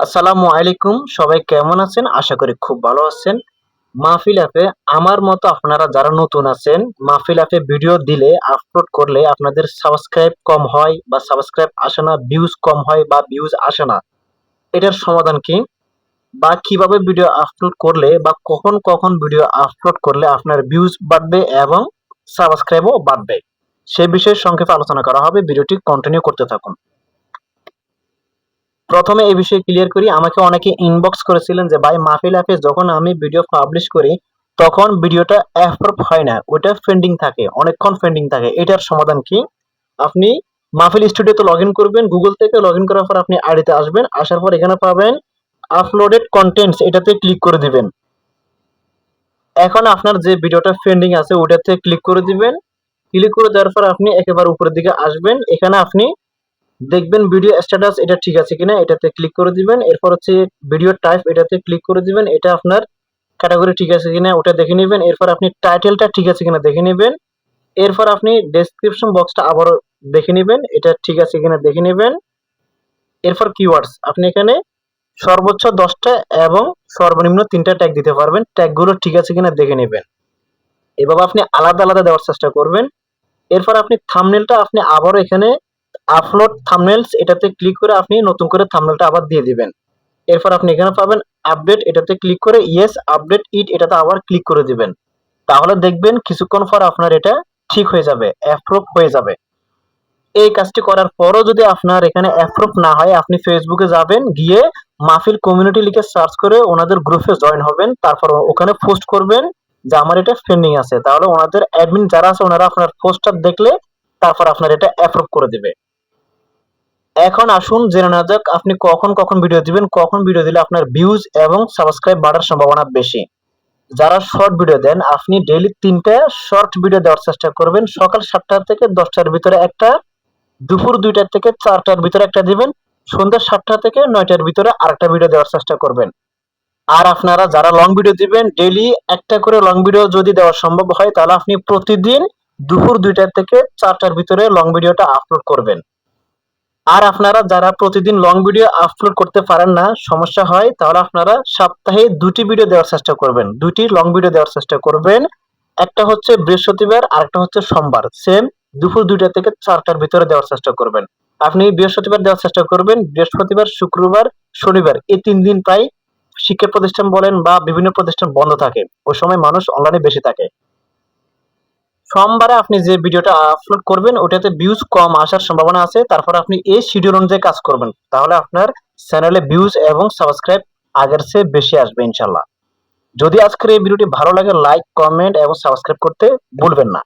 আসসালামু আলাইকুম, সবাই কেমন আছেন? আশা করি খুব ভালো আছেন। মাহফিল অ্যাপে আমার মতো আপনারা যারা নতুন আছেন, মাহফিল অ্যাপে ভিডিও দিলে, আপলোড করলে আপনাদের সাবস্ক্রাইব কম হয় বা সাবস্ক্রাইব আসে না ভিউজ কম হয় বা ভিউজ আসে না। এটার সমাধান কি? বা কীভাবে ভিডিও আপলোড করলে বা কখন কখন ভিডিও আপলোড করলে আপনার ভিউজ বাড়বে এবং সাবস্ক্রাইবও বাড়বে? সে বিষয়ে সংক্ষেপে আলোচনা করা হবে। ভিডিওটি কন্টিনিউ করতে থাকুন। প্রথমে এই বিষয়ে ক্লিয়ার করি, আমাকে অনেকে ইনবক্স করেছিলেন যে, ভাই, মাহফিল অ্যাপে যখন আমি ভিডিও পাবলিশ করি, তখন ভিডিওটা অ্যাপ্রুভ হয় না, ওটা পেন্ডিং থাকে, অনেকক্ষণ পেন্ডিং থাকে, এটার সমাধান কি? আপনি মাহফিল স্টুডিওতে লগ ইন করবেন গুগল থেকে লগ ইন করার পর আপনি আইডিতে আসবেন, আসার পর এখানে পাবেন আপলোডেড কন্টেন্টস এটাতে ক্লিক করে দিবেন। এখন আপনার যে ভিডিওটা পেন্ডিং আছে, ওটাতে ক্লিক করে দিবেন। ক্লিক করে দেওয়ার পর আপনি একেবারে উপরের দিকে আসবেন, এখানে আপনি দেখবেন ভিডিও স্ট্যাটাস এটা ঠিক আছে কিনা, এটাতে ক্লিক করে দিবেন। এরপর হচ্ছে ভিডিও টাইপ এটাতে ক্লিক করে দিবেন, এটা আপনার ক্যাটাগরি ঠিক আছে কিনা, ওটা দেখে নেবেন। এরপর আপনি টাইটেলটা ঠিক আছে কিনা দেখে নেবেন। এরপর আপনি ডেসক্রিপশন বক্সটা আবারও দেখে নেবেন, এটা ঠিক আছে কিনা দেখে নেবেন। এরপর কিওয়ার্ডস আপনি এখানে সর্বোচ্চ দশটা এবং সর্বনিম্ন তিনটা ট্যাগ দিতে পারবেন। ট্যাগগুলো ঠিক আছে কিনা দেখে নেবেন। এভাবে আপনি আলাদা আলাদা দেওয়ার চেষ্টা করবেন। এরপর আপনি থামনেলটা আপনি আবারও এখানে আপলোড থামনেলস এটাতে ক্লিক করে আপনি নতুন করে থামনেলটা আবার দিয়ে দিবেন। এরপর আপনি এখানে পাবেন আপডেট এটাতে ক্লিক করে ইয়েস আপডেট ইট এটাতে আবার ক্লিক করে দিবেন। তাহলে দেখবেন কিছুক্ষণ পর আপনার এটা ঠিক হয়ে যাবে অ্যাপ্রুভ হয়ে যাবে। এই কাজটি করার পরও যদি আপনার এখানে অ্যাপ্রুভ না হয়, আপনি ফেসবুকে যাবেন, গিয়ে মাহফিল কমিউনিটি লিখে সার্চ করে ওনাদের গ্রুপে জয়েন হবেন, তারপর ওখানে পোস্ট করবেন যে আমার এটা পেন্ডিং আছে। তাহলে ওনাদের অ্যাডমিন যারা আছে, ওনারা আপনার পোস্টটা দেখলে তারপর আপনার এটা অ্যাপ্রুভ করে দিবে। এখন আসুন, জেনে নেওয়া যাক আপনি কখন কখন ভিডিও দিবেন, কখন ভিডিও দিলে আপনার ভিউজ এবং সাবস্ক্রাইব বাড়ার সম্ভাবনা বেশি। যারা শর্ট ভিডিও দেন, আপনি ডেইলি তিনটা শর্ট ভিডিও দেওয়ার চেষ্টা করবেন। সকাল সাতটা থেকে দশটার ভিতরে একটা, দুপুর দুইটার থেকে চারটার ভিতরে একটা দিবেন। সন্ধ্যা সাতটা থেকে নয়টার ভিতরে আরেকটা ভিডিও দেওয়ার চেষ্টা করবেন। আর আপনারা যারা লং ভিডিও দিবেন ডেইলি একটা করে লং ভিডিও যদি দেওয়া সম্ভব হয়, তাহলে আপনি প্রতিদিন দুপুর দুইটার থেকে চারটার ভিতরে লং ভিডিওটা আপলোড করবেন। আর আপনারা যারা প্রতিদিন লং ভিডিও আপলোড করতে পারেন না, সমস্যা হয়, তাহলে আপনারা সপ্তাহে দুটি ভিডিও দেওয়ার চেষ্টা করবেন। দুটি লং ভিডিও দেওয়ার চেষ্টা করবেন। একটা হচ্ছে বৃহস্পতিবার আর একটা হচ্ছে সোমবার। সেম দুপুর দুইটা থেকে চারটার ভিতরে দেওয়ার চেষ্টা করবেন। আপনি বৃহস্পতিবার দেওয়ার চেষ্টা করবেন। বৃহস্পতিবার, শুক্রবার, শনিবার, এই তিন দিন প্রায় শিক্ষা প্রতিষ্ঠান বলেন বা বিভিন্ন প্রতিষ্ঠান বন্ধ থাকে। ওই সময় মানুষ অনলাইনে বেশি থাকে। সোমবারে আপনি যে ভিডিওটা আপলোড করবেন, ওটাতে ভিউজ কম আসার সম্ভাবনা আছে। তারপর আপনি এই শিডিউল অনুযায়ী কাজ করবেন। তাহলে আপনার চ্যানেলে ভিউজ এবং সাবস্ক্রাইব আগের চেয়ে বেশি আসবে ইনশাল্লাহ যদি আজকের এই ভিডিওটি ভালো লাগে লাইক কমেন্ট এবং সাবস্ক্রাইব করতে ভুলবেন না।